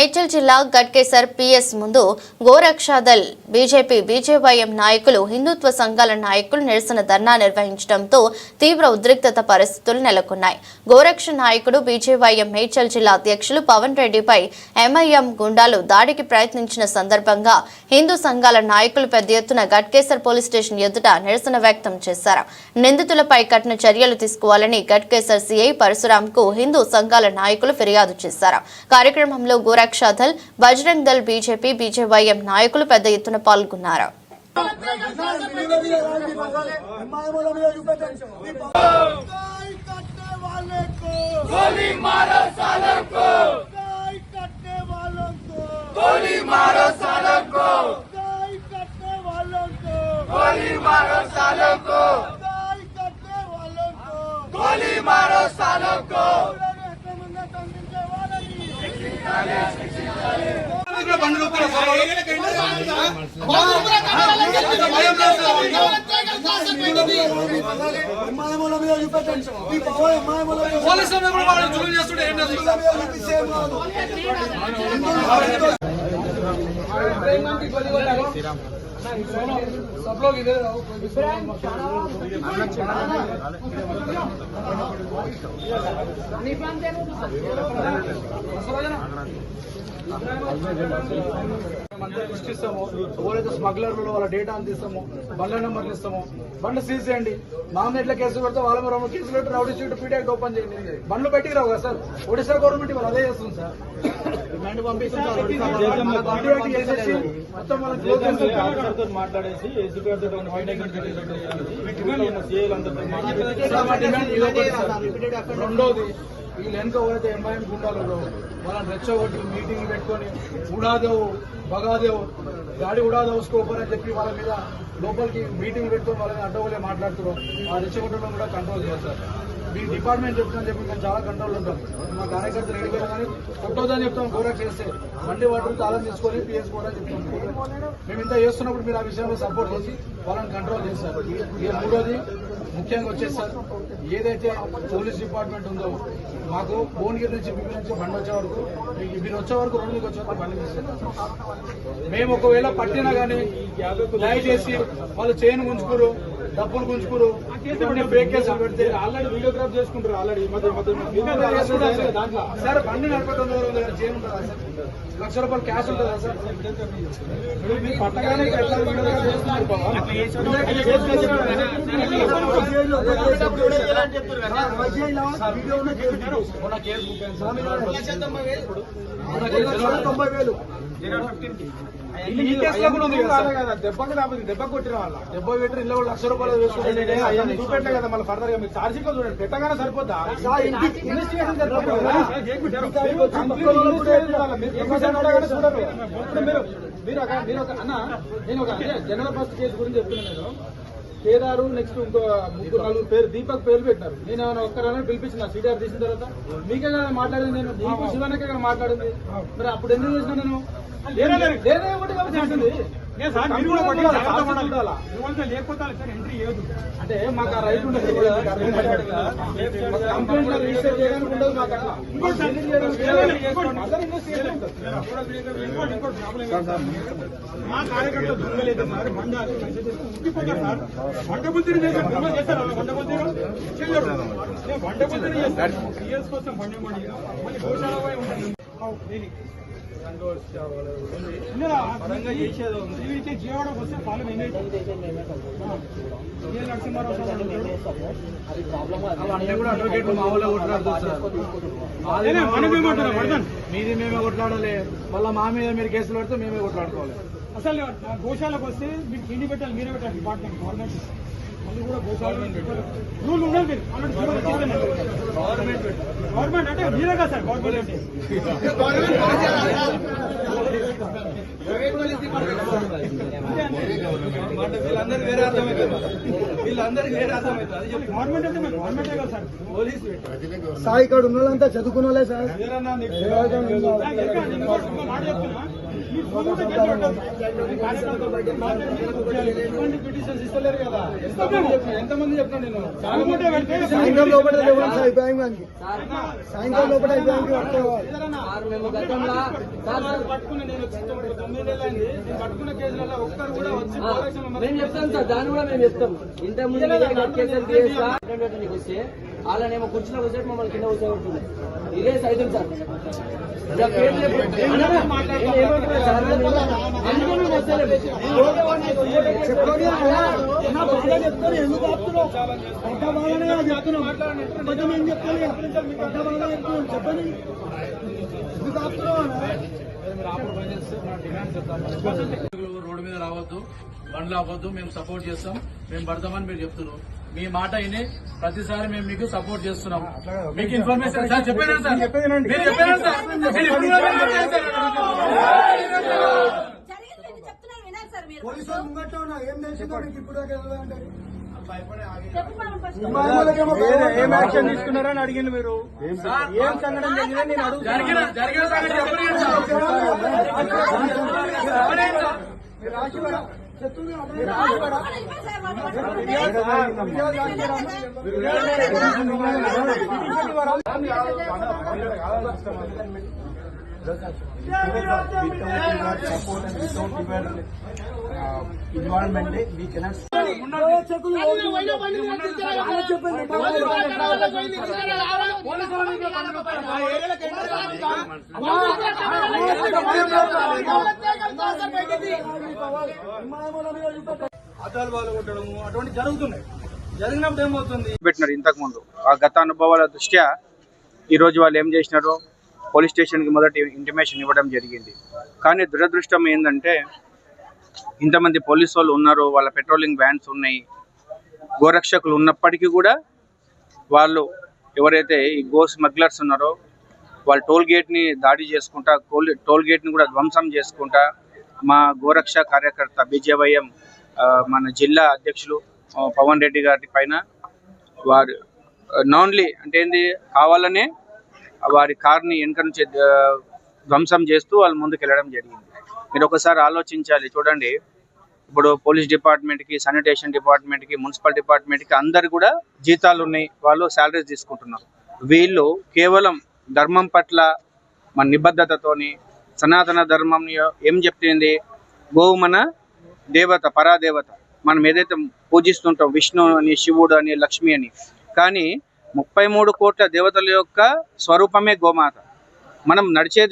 మేడ్చల్ జిల్లా గట్కేసర్ పిఎస్ ముందు గోరక్షాదల్ BJP BJYM నాయకులు హిందుత్వ సంఘాల నాయకులు నిరసన ధర్నా నిర్వహించడంతో తీవ్ర ఉద్రిక్తత పరిస్థితులు నెలకొన్నాయి. గోరక్ష నాయకుడు బీజేవైఎం మేడ్చల్ జిల్లా అధ్యక్షులు పవన్ రెడ్డిపై ఎంఐఎం గుండాలు దాడికి ప్రయత్నించిన సందర్భంగా హిందూ సంఘాల నాయకులు పెద్ద ఎత్తున గట్కేసర్ పోలీస్ స్టేషన్ ఎదుట నిరసన వ్యక్తం చేశారు. నిందితులపై కఠిన చర్యలు తీసుకోవాలని గట్కేసర్ సిఐ పరశురాంకు హిందూ సంఘాల నాయకులు ఫిర్యాదు చేశారు. కార్యక్రమంలో గోరక్షాదల్ బజరంగ్ దల్ బీజేపీ బీజేవైఎం నాయకులు పెద్ద ఎత్తున పాల్గొన్నారు गाय काटने वाले को गोली मारो सालों को అమ్మాయిల మీద చూపెట్టండి మీ బాబాయ్ అమ్మాయిల మీద పోలీసుల మీద కూడా వాళ్ళు జులుం చేస్తుంటే ఏం చేస్తారు? చూపిస్తే ఏం కాదు. सब लोग इधर आओ कोई भी మేమంతా లిస్ట్ ఇస్తాము ఎవరైతే స్మగ్లర్లు వాళ్ళ డేటా అంత ఇస్తాము బండ్ల నెంబర్లు ఇస్తాము బండ్లు సీజ్ చేయండి మా మీద ఎట్లా కేసు పెడితే వాళ్ళ మీద రెండు కేసులు పెట్టి రౌడీ షీట్ పీడియాక్ట్ ఓపెన్ చేయండి బండ్లు బయటికి రావు కదా సార్ ఒడిశా గవర్నమెంట్ వాళ్ళు అదే చేస్తుంది సార్ మాట్లాడేసి గారితో. రెండోది వీళ్ళు వెనుక ఎవరైతే ఎంఐఎం గుండాలో వాళ్ళని రెచ్చగొట్టి మీటింగ్ పెట్టుకొని ఉడాదేవు బగాదేవు గాడి ఉడాదేవు స్కోపర్ అని చెప్పి వాళ్ళ మీద లోపలికి మీటింగ్ పెడుతూ వాళ్ళని అడ్డగోలే మాట్లాడుతున్నారు ఆ రెచ్చగొట్టడం కూడా కంట్రోల్ చేయాలి సార్. మీ డిపార్ట్మెంట్ చెప్తాను చెప్పి మేము చాలా కంట్రోల్ ఉంటాం. మా కార్యకర్తలు ఎడిపోయినా కానీ కొట్టొద్దని చెప్తాం గోరా చేస్తే. మండి వాటర్ తాళం తీసుకొని పిఎస్ కూడా చెప్తాం. మేము ఇంత చేస్తున్నప్పుడు మీరు ఆ విషయంలో సపోర్ట్ చేసి వాళ్ళని కంట్రోల్ చేస్తారు ఇక మూడోది ముఖ్యంగా వచ్చేసారు ఏదైతే పోలీస్ డిపార్ట్మెంట్ ఉందో మాకు భువనగిరి నుంచి బిబి నుంచి బండి వచ్చే వరకు మీరు వచ్చే వరకు రెండు వచ్చే వరకు బండి తీసుకెళ్తాం మేము ఒకవేళ పట్టినా కానీ దయచేసి వాళ్ళు చేయను గుంజుకురు డబ్బులు గుంజుకురు ఫేక్ కేసులు పెడితే ఆల్రెడీ వీడియోగ్రాఫ్ చేసుకుంటారు ఆల్రెడీ. దాంట్లో సార్ బండి దగ్గర చేయను ఉంటుందా సార్ లక్ష రూపాయలు క్యాష్ ఉంటుందా సార్ మీరు పట్టగానే? వీడియో తొంభై వేలు ఈ కేసులో కూడా ఉంది కదా సార్. కదా దెబ్బకి రాబోతుంది దెబ్బ కొట్టిన వాళ్ళ. డెబ్బై పెట్టి కూడా లక్ష రూపాయలు వేసుకుంటే అవన్నీ చూపెట్టే కదా మళ్ళీ ఫర్దర్గా మీరు లో చూడండి. పెట్టగానే సరిపోద్దా? ఇన్వెస్టిగేషన్. మీరు మీరు ఒక అన్న నేను ఒక జనరల్ ఫస్ట్ కేసు గురించి చెప్తున్నాను నేను. కేదారు నెక్స్ట్ ఇంకో ముగ్గురు నలుగురు పేరు దీపక్ పేరు పెట్టారు నేను ఏమైనా ఒక్కరైనా పిలిపించిన సీడీఆర్ తీసిన తర్వాత? మీకే కదా మాట్లాడింది నేను? దీపక్ శివనకే కదా మాట్లాడింది? మరి అప్పుడు ఎందుకు చేసిన నేను? లేదే ఒకటి కాబట్టి చేసింది. చూడాలా? అంటే మాకు ఆ రైట్ ఉండదు కంప్లైంట్ రిజిస్టర్ చేయడానికి ఉండదు మాకు అట్లా. డిలీట్ చేయడానికి అందరూ ఇన్వెస్టిగేషన్ మా కార్యకర్త దొంగలేదు సార్. మండాలి ఉట్టిపోతారు సార్. వంటబుద్ధిని చేశారు దొంగ చేస్తారు వంటబుద్ధిని చేయరు చేస్తాను సీఎస్ కోసం బండి మళ్ళీ గోశాల పోయి ఉంటుంది పరంగా చేసేది ఉంది. వస్తే పాలు. అవన్నీ కూడా అడ్వకేట్ మా వాళ్ళు మాది మేమే కొట్లాడాలి. మళ్ళీ మా మీద మీరు కేసులు పెడితే మేమే కొట్లాడుకోవాలి. అసలు గోశాలకు వస్తే మీకు తిండి పెట్టాలి మీరే పెట్టాలి డిపార్ట్మెంట్ గవర్నమెంట్ రూల్ మీరు వచ్చేస్తే గవర్నమెంట్ గవర్నమెంట్ అంటే మీరే కదా సార్ గవర్నమెంట్ వీళ్ళందరికీ వేరే అర్థమవుతుంది వీళ్ళందరికీ వేరే అర్థమవుతుంది అది చెప్పి గవర్నమెంట్ అయితే మరి గవర్నమెంటే కదా సార్ పోలీసు పెట్టారు సార్ ఇక్కడ ఉన్న వాళ్ళంతా చదువుకున్న వాళ్ళే సార్ మాట చెప్తున్నా పిటిషన్స్ ఇస్తలేరు కదా ఎంతమంది చెప్పినా నేను సాయంత్రం లోపల అయిపోయానికి సాయంత్రం లోపల అయిపోయానికి పట్టుకున్న నేను పట్టుకున్న కేసులలో ఒక్కరు కూడా వచ్చి మేము చెప్తాం సార్ దాన్ని కూడా మేము చెప్తాం ఇంత ముందు కేసులు వస్తే వాళ్ళనేమో కుర్చీలో కూర్చోబెట్టి మమ్మల్ని కింద కూర్చోబెడుతుంది ఇదే సైతం సార్. చెప్తున్నాం చెప్పండి. ఎందుకు ఆపుతున్నావు? రోడ్డు మీద రావద్దు బండ్లు అవ్వద్దు మేము సపోర్ట్ చేస్తాం. మేము పడతామని మీరు చెప్తున్నారు. మీ మాట అయినే ప్రతిసారి మేము మీకు సపోర్ట్ చేస్తున్నాం. మీకు ఇన్ఫర్మేషన్ సార్ చెప్పారా సార్? మీరు. ఏం యాక్షన్ తీసుకున్నారని అడిగింది మీరు? ఏం సంఘటన జరిగిందని నేను అడుగు జరిగిన జరిగిన సంగతి చెప్పలేదు సార్. అద్దాలు బాగా కొట్టడము అటువంటి జరుగుతున్నాయి. జరిగినప్పుడు ఏమవుతుంది? పెట్టినారు ఇంతకు ముందు. ఆ గత అనుభవాల దృష్ట్యా ఈ రోజు వాళ్ళు ఏం చేసినారు పోలీస్ స్టేషన్కి మొదటి ఇంటిమేషన్ ఇవ్వడం జరిగింది. కానీ దురదృష్టం ఏంటంటే ఇంతమంది పోలీసు వాళ్ళు ఉన్నారు వాళ్ళ పెట్రోలింగ్ వ్యాన్స్ ఉన్నాయి. గోరక్షకులు ఉన్నప్పటికీ కూడా వాళ్ళు ఎవరైతే ఈ గో స్మగ్లర్స్ ఉన్నారో వాళ్ళు టోల్ గేట్ని దాడి చేసుకుంటా టోల్ టోల్ గేట్ని కూడా ధ్వంసం చేసుకుంటా మా గోరక్ష కార్యకర్త బీజేవైఎం మన జిల్లా అధ్యక్షులు పవన్ రెడ్డి గారి పైన వారు నాన్లీ అంటే ఏంది కావాలనే వారి కార్ని వెనుక నుంచి ధ్వంసం చేస్తూ వాళ్ళు ముందుకు వెళ్ళడం జరిగింది. మీరు ఒకసారి ఆలోచించాలి చూడండి. ఇప్పుడు పోలీస్ డిపార్ట్మెంట్కి శానిటేషన్ డిపార్ట్మెంట్కి మున్సిపల్ డిపార్ట్మెంట్కి అందరు కూడా జీతాలు ఉన్నాయి. వాళ్ళు శాలరీస్ తీసుకుంటున్నారు. వీళ్ళు కేవలం ధర్మం పట్ల మన నిబద్ధతతోని సనాతన ధర్మం ఏం చెప్తుంది? గోవు మన దేవత పరాదేవత. మనం ఏదైతే పూజిస్తుంటాం విష్ణు అని శివుడు అని లక్ష్మి అని కానీ ముప్పై మూడు కోట్ల దేవతల యొక్క స్వరూపమే గోమాత. మనం నడిచే